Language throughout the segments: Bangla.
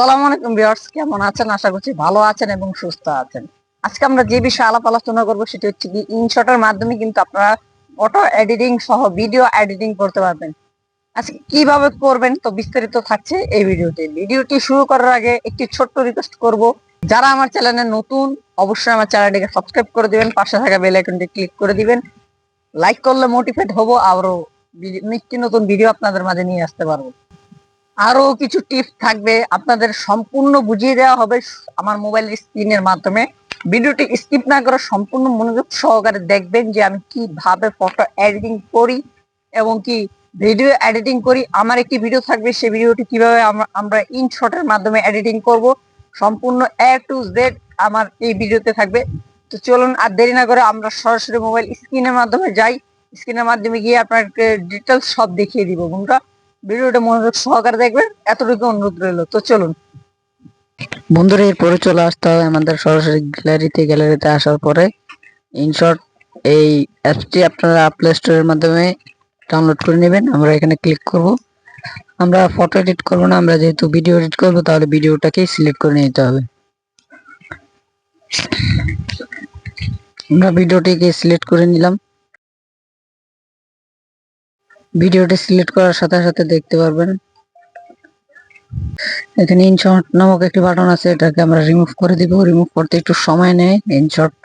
আসসালামু আলাইকুম ভিউয়ার্স, কেমন আছেন? আশা করছি ভালো আছেন এবং সুস্থ আছেন। আজকে আমরা যে বিষয়ে আলাপ আলোচনা হচ্ছে কি ইনশটের মাধ্যমে কিন্তু আপনারা ফটো এডিটিং সহ ভিডিও এডিটিং করতে পারবেন। আজকে কীভাবে করবেন তো বিস্তারিত থাকছে এই ভিডিওতে। ভিডিওটি শুরু করার আগে একটি ছোট্ট রিকোয়েস্ট করব। যারা আমার চ্যানেলে নতুন, অবশ্যই আমার চ্যানেলটিকে সাবস্ক্রাইব করে দিবেন, পাশে থাকা বেল আইকনটি ক্লিক করে দিবেন। লাইক করলে মোটিভেট হব আরও নিত্য নতুন ভিডিও আপনাদের মাঝে নিয়ে আসতে পারব। আরও কিছু টিপস থাকবে। আপনাদের সম্পূর্ণ বুঝিয়ে দেওয়া হবে আমার মোবাইল স্ক্রিনের মাধ্যমে। ভিডিওটি স্কিপ না করে সম্পূর্ণ মনোযোগ সহকারে দেখবেন যে আমি কীভাবে ফটো এডিটিং করি এবং কি ভিডিও এডিটিং করি। আমার একটি ভিডিও থাকবে, সেই ভিডিওটি কীভাবে আমরা- ইনশটের মাধ্যমে এডিটিং করব। সম্পূর্ণ এ টু জেড আমার এই ভিডিওতে থাকবে। তো চলুন আর দেরি না করে আমরা সরাসরি মোবাইল স্ক্রিনের মাধ্যমে যাই। স্ক্রিনের মাধ্যমে গিয়ে আপনাকে ডিটেলস সব দেখিয়ে দিব বন্ধুরা। ভিডিওটা মনোযোগ সহকারে দেখবেন, এতটুকু অনুরোধ রইল। তো চলুন। বন্ধুরা, এরপরে চলে আসতে হবে আমাদের সরাসরি গ্যালারিতে। গ্যালারিতে আসার পরে ইনশর্ট এই অ্যাপসটি আপনারা প্লে স্টোরের মাধ্যমে ডাউনলোড করে নেবেন। আমরা এখানে ক্লিক করব। আমরা ফটো এডিট করব না, আমরা যেহেতু ভিডিও এডিট করব, তাহলে ভিডিওটাকেই সিলেক্ট করে নিতে হবে। আমরা ভিডিওটিকে সিলেক্ট করে নিলাম। ভিডিওটি সিলেক্ট করার সাথে সাথে দেখতে পারবেন। এখানে ইনশট নামক একটি বাটন আছে এটাকে আমরা রিমুভ করে দিব। রিমুভ করতে একটু সময় নেয় ইনশট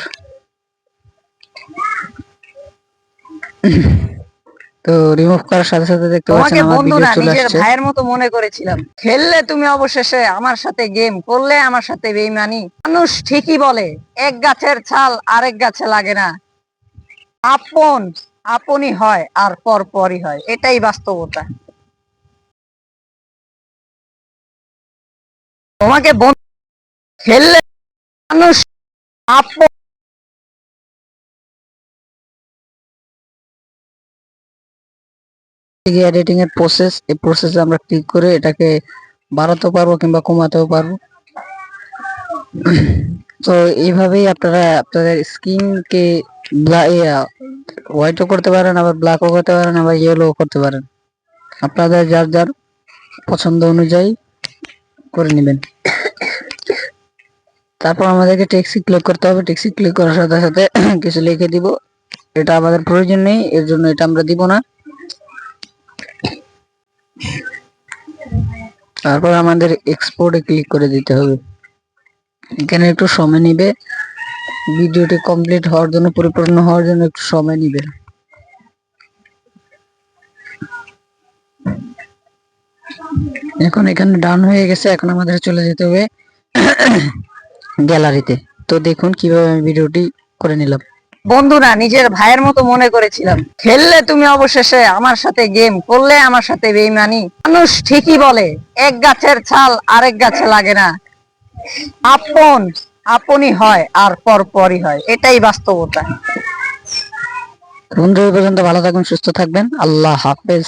তো রিমুভ করার সাথে সাথে দেখতে পাচ্ছেন আমার ভিডিও চলে আসছে। ভাইয়ের মতো মনে করেছিলাম খেললে তুমি অবশেষে আমার সাথে গেম করলে আমার সাথে বেইমানি। মানুষ ঠিকই বলে এক গাছের ছাল আরেক গাছে লাগে না। আপন আপনই হয় আর পর পরই হয়, এটাই বাস্তবতা। তোমাকে খেললে মানুষ আপন এডিটিং এর প্রসেস এই প্রসেসে আমরা ক্লিক করে এটাকে বাড়াতেও পারব কিংবা কমাতেও পারব। তো এইভাবেই আপনারা, আপনাদের স্কিনকে হোয়াইটও করতে পারেন, আবার ব্ল্যাকও করতে পারেন, আবার ইয়েলোও করতে পারেন। আপনাদের যার যার পছন্দ অনুযায়ী করে নেবেন। তারপর আমাদেরকে ট্যাক্সি ক্লিক করতে হবে। ট্যাক্সি ক্লিক করার সাথে সাথে কিছু লিখে দিব। এটা আমাদের প্রয়োজন নেই, এর জন্য এটা আমরা দিব না। তারপর আমাদের এক্সপোর্টে ক্লিক করে দিতে হবে। এখানে একটু সময় নিবে। ভিডিওটি কমপ্লিট হওয়ার জন্য, পরিপূর্ণ হওয়ার জন্য একটু সময় নিবে। এখন এখানে ডান হয়ে গেছে, এখন আমাদের চলে যেতে হবে গ্যালারিতে। তো দেখুন কীভাবে আমি ভিডিওটি করে নিলাম। বন্ধুরা, নিজের ভাইয়ের মতো মনে করেছিলাম, খেললে তুমি অবশেষে আমার সাথে গেম করলে আমার সাথে বেইমানি। মানুষ ঠিকই বলে, এক গাছের ছাল আরেক গাছে লাগে না। আপন আপনই হয় আর পর পরই হয়, এটাই বাস্তবতা। বন্ধু পর্যন্ত ভালো থাকবেন সুস্থ থাকবেন। আল্লাহ হাফেজ।